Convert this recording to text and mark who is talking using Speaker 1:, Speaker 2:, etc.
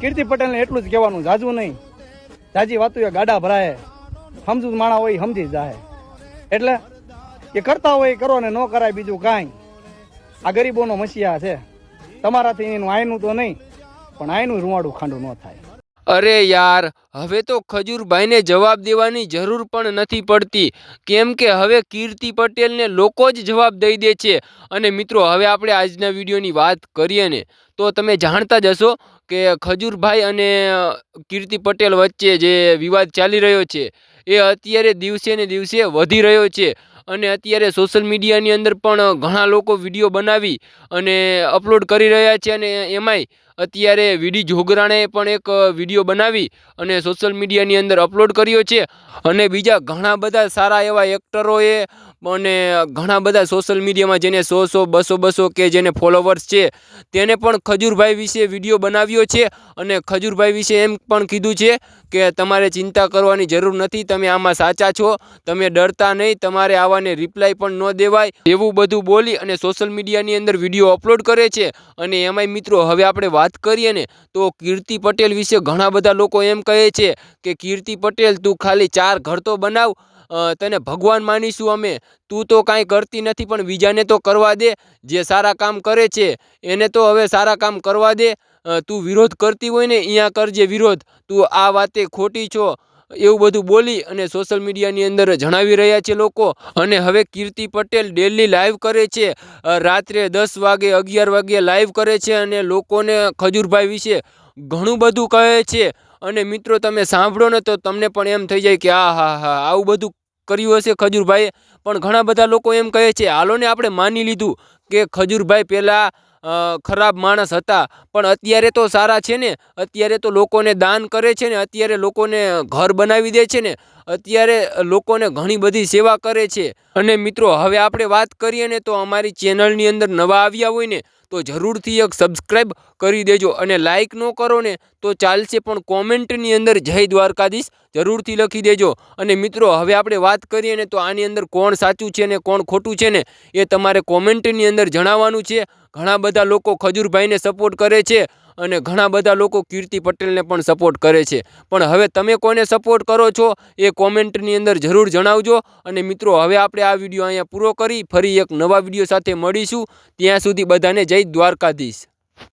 Speaker 1: કીર્તિ પટેલને એટલું જ કહેવાનું, જાજુ નહીં. જાજી વાતું એ ગાડા ભરાય. સમજુ માણા હોય સમજી જાય. એટલે એ કરતા હોય એ કરો ને ન કરાય બીજું કાંઈ. આ ગરીબોનો મસીહા છે. તમારાથી એનું આયનું તો નહીં, પણ આયનું રૂવાડું ખાંડું ન થાય.
Speaker 2: અરે યાર, હવે તો ખજૂરભાઈને જવાબ દેવાની જરૂર પણ નથી પડતી. કેમ કે હવે કીર્તિ પટેલને લોકો જ જવાબ દઈ દે છે. અને મિત્રો, હવે આપણે આજના વિડીયોની વાત કરીએ ને, તો તમે જાણતા જ હશો કે ખજૂરભાઈ અને કીર્તિ પટેલ વચ્ચે જે વિવાદ ચાલી રહ્યો છે, એ અત્યારે દિવસે ને દિવસે વધી રહ્યો છે. અને અત્યારે સોશિયલ મીડિયાની અંદર પણ ઘણા લોકો વીડિયો બનાવી અને અપલોડ કરી રહ્યા છે અને એમાંય અત્યારે વીડી જોગરાણે પણ એક વીડિયો બનાવી અને સોશિયલ મીડિયાની અંદર અપલોડ કર્યો છે. અને બીજા ઘણા બધા સારા એવા એક્ટરોએ અને ઘણા બધા સોશિયલ મીડિયામાં જેને સો સો, બસો બસો કે જેને ફોલોવર્સ છે, તેને પણ ખજૂરભાઈ વિશે વીડિયો બનાવ્યો છે. અને ખજૂરભાઈ વિશે એમ પણ કીધું છે કે, તમારે ચિંતા કરવાની જરૂર નથી, તમે આમાં સાચા છો. તમે ડરતા નહીં, તમારે આવાને રિપ્લાય પણ ન દેવાય. એવું બધું બોલી અને સોશિયલ મીડિયાની અંદર વીડિયો અપલોડ કરે છે. અને એમાંય મિત્રો, હવે આપણે વાત કરીએ ને, તો કીર્તિ પટેલ વિશે ઘણા બધા લોકો એમ કહે છે કે, કીર્તિ પટેલ, તું ખાલી ચાર ઘર તો બનાવ તને ભગવાન માનીશું અમે. તું તો કાંઈ કરતી નથી, પણ બીજાને તો કરવા દે. જે સારા કામ કરે છે, એને તો હવે સારા કામ કરવા દે. તું વિરોધ કરતી હોય ને અહીંયા કરજે વિરોધ. તું આ વાતે ખોટી છો. એવું બધું બોલી અને સોશિયલ મીડિયાની અંદર જણાવી રહ્યા છે લોકો. અને હવે કીર્તિ પટેલ ડેલી લાઈવ કરે છે. રાત્રે દસ વાગે, અગિયાર વાગે લાઈવ કરે છે અને લોકોને ખજૂરભાઈ વિશે ઘણું બધું કહે છે. અને મિત્રો, તમે સાંભળો ને તો તમને પણ એમ થઈ જાય કે આ હા હા, આવું બધું કર્યું હશે ખજૂરભાઈએ. પણ ઘણા બધા લોકો એમ કહે છે, હાલો ને આપણે માની લીધું કે ખજૂરભાઈ પહેલાં ખરાબ માણસ હતા. પણ અત્યારે તો સારા છે ને. અત્યારે તો લોકોને દાન કરે છે ને. અત્યારે લોકોને ઘર બનાવી દે છે ને. અત્યારે લોકોને ઘણી બધી સેવા કરે છે. અને મિત્રો, હવે આપણે વાત કરીએ ને તો અમારી ચેનલની અંદર નવા આવ્યા હોય ને, તો જરૂરથી એક સબસ્ક્રાઈબ કરી દેજો અને લાઇક ન કરો ને, તો ચાલશે પણ કોમેન્ટની અંદર જય દ્વારકાધીશ જરૂરથી લખી દેજો. અને મિત્રો, હવે આપણે વાત કરીએ ને તો આની અંદર કોણ સાચું છે ને કોણ ખોટું છે ને, એ તમારે કોમેન્ટની અંદર જણાવવાનું છે. ઘણા બધા લોકો ખજૂરભાઈને સપોર્ટ કરે છે. અને ઘણા બધા લોકો કીર્તિ પટેલને પણ સપોર્ટ કરે છે. પણ હવે તમે કોને સપોર્ટ કરો છો એ કોમેન્ટની અંદર જરૂર જણાવજો. અને મિત્રો, હવે આપણે આ વીડિયો અહીંયા પૂરો કરી. ફરી એક નવા વીડિયો સાથે મળીશું. ત્યાં સુધી બધાને જય દ્વારકાધીશ.